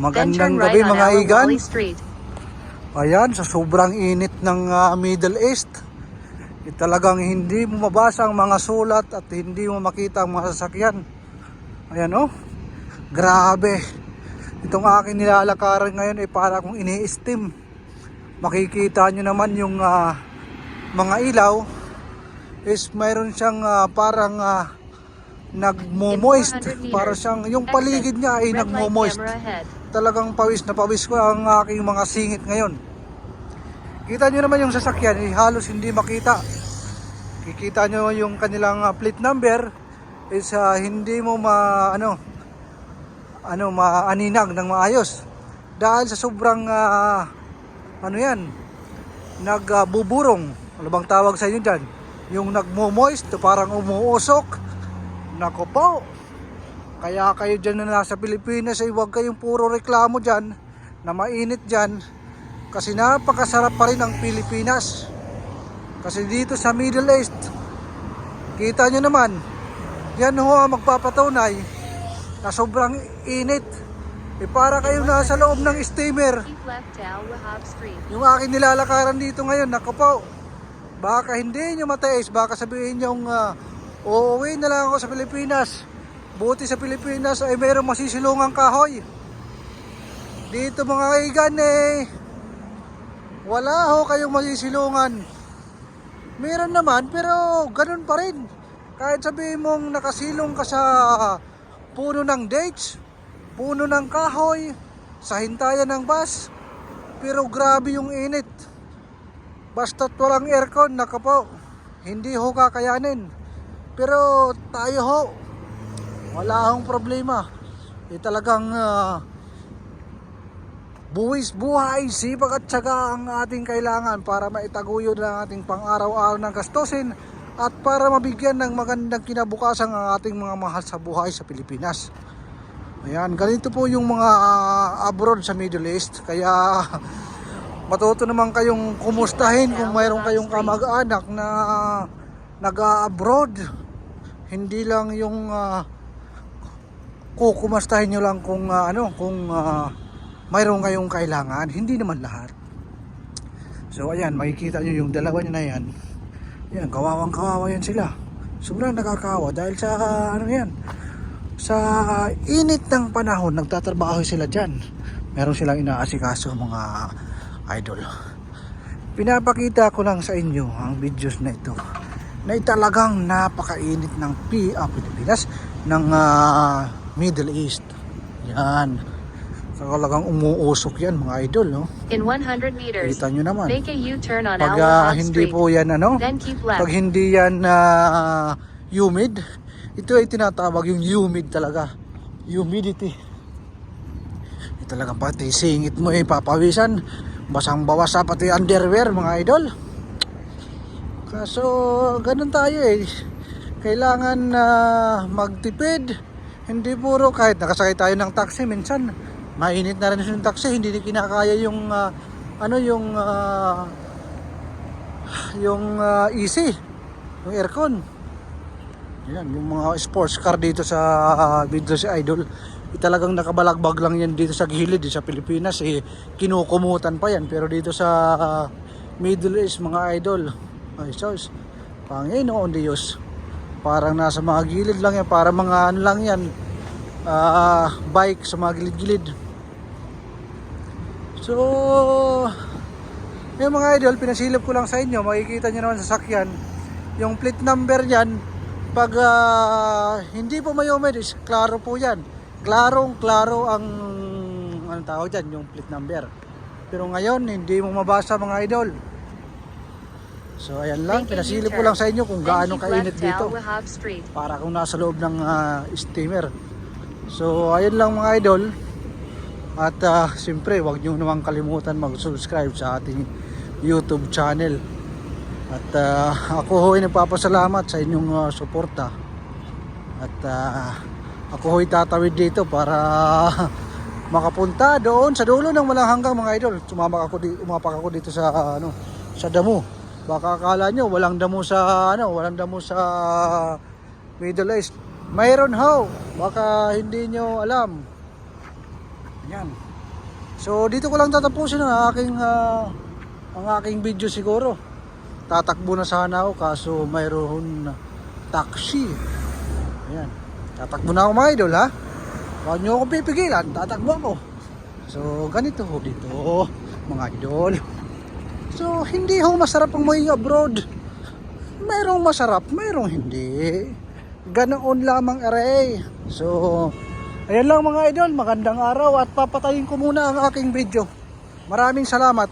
Magandang right gabi mga igan. Ayan, sa sobrang init ng ah, Middle East, eh, talagang hindi mo mabasa ang mga sulat at hindi mo makita ang mga sasakyan. Ayan oh, grabe. Itong aking nilalakaran ngayon ay para kung ini-steam. Makikita nyo naman yung ah, mga ilaw is mayroon siyang ah, parang ah, nagmo-moist. In 400 meters, Para siyang, yung paligid niya ay nagmo-moist. Talagang pawis na pawis ko ang aking mga singit ngayon. Kita nyo naman yung sasakyan, eh, halos hindi makita. Kikita nyo yung kanilang ah, plate number is ah, hindi mo ma ano ano maaninag ng maayos. Dahil sa sobrang ah, ano yan nagbuburong. Ano bang tawag sa inyo dyan? Yung nagmo-moist parang umuusok. Nako po kaya kayo dyan na nasa Pilipinas ay huwag kayong puro reklamo dyan na mainit dyan kasi napakasarap pa rin ang Pilipinas. Kasi dito sa Middle East, kita nyo naman, yan ho ang magpapatunay na sobrang init. E para kayo nasa loob ng steamer. Yung aking nilalakaran dito ngayon, nako po, baka hindi nyo mataas, baka sabihin nyo, uh, uuwi na lang ako sa Pilipinas. Buti sa Pilipinas ay mayroong masisilungang kahoy. Dito mga kaigan eh, wala ho kayong masisilungan. Meron naman, pero ganun pa rin. Kahit sabihin mong nakasilong ka sa puno ng dates, puno ng kahoy, sa hintayan ng bus, pero grabe yung init. Basta't walang aircon, naka po, hindi ho kakayanin. Pero tayo ho, wala hong problema. Eh talagang ah, buwis buhay, sipag at syaga ang ating kailangan para maitaguyod ang ating pang-araw-araw ng gastusin at para mabigyan ng magandang kinabukasan ang ating mga mahal sa buhay sa Pilipinas. Ayan, ganito po yung mga ah, abroad sa Middle East. Kaya matuto naman kayong kumustahin kung mayroon kayong kamag-anak na nag-abroad. Hindi lang yung ah, kukumustahin nyo lang kung ah, ano, kung ah, mayroon kayong kailangan. Hindi naman lahat. So ayan, makikita nyo yung dalawa nyo na yan. Yan, kawawang kawawa yan sila. Sobrang nakakawa dahil sa ano yan, sa init ng panahon, nagtatrabaho sila dyan. Meron silang inaasikaso mga idol. Pinapakita ko lang sa inyo ang videos na ito na talagang napakainit ng PA Pilipinas ng ah, Middle East. Yan. Talagang umuusok yan mga idol. No? In 100 meters, Kita nyo naman. make a U-turn on Pag Wahab hindi Street. po yan ano, Then keep left. pag hindi yan na humid, ito ay tinatawag yung humid talaga. Humidity. Ito talaga pati singit mo eh, papawisan. Basang bawasa pati underwear mga idol. Kaso ganun tayo eh. Kailangan na magtipid. Hindi puro kahit nakasakay tayo ng taxi minsan. Mainit na rin yung taxi, hindi na kinakaya yung ah, ano yung ah, yung ah, easy, yung aircon. Yan, yung mga sports car dito sa uh, dito si Idol. Eh, talagang nakabalagbag lang yan dito sa gilid eh, sa Pilipinas eh kinukumutan pa yan pero dito sa ah, Middle East mga idol ay sos Panginoon Diyos parang nasa mga gilid lang yan para mga ano lang yan ah, bike sa mga gilid-gilid so yung mga idol, pinasilip ko lang sa inyo, makikita nyo naman sa sakyan, yung plate number yan, pag ah, hindi po may is klaro po yan. Klarong klaro ang, anong tawag dyan, yung plate number. Pero ngayon, hindi mo mabasa mga idol. So ayan lang, ko U-turn. lang sa inyo kung gaano kainit dito. Para kung nasa loob ng ah, steamer. So ayun lang mga idol. At uh, siyempre, huwag nyo naman kalimutan mag-subscribe sa ating YouTube channel. At ah, ako ho ay nagpapasalamat sa inyong ah, suporta. At ah, ako ho ay tatawid dito para makapunta doon sa dulo ng walang hanggang mga idol. Sumama ako di, umapak ako dito sa ah, ano, sa damo. Baka akala nyo walang damo sa ano, walang damo sa Middle East. Mayroon ho. Baka hindi nyo alam. Yan. So dito ko lang tatapusin ang aking ah, ang aking video siguro. Tatakbo na sana ako kaso mayroon taxi. Ayan. Tatakbo na ako mga idol ha. Huwag niyo akong pipigilan, tatakbo ako. So ganito ho dito mga idol. So hindi ho masarap ang mga abroad. Mayroong masarap, mayroong hindi. Ganoon lamang aray. So Ayan lang mga idol, magandang araw at papatayin ko muna ang aking video. Maraming salamat.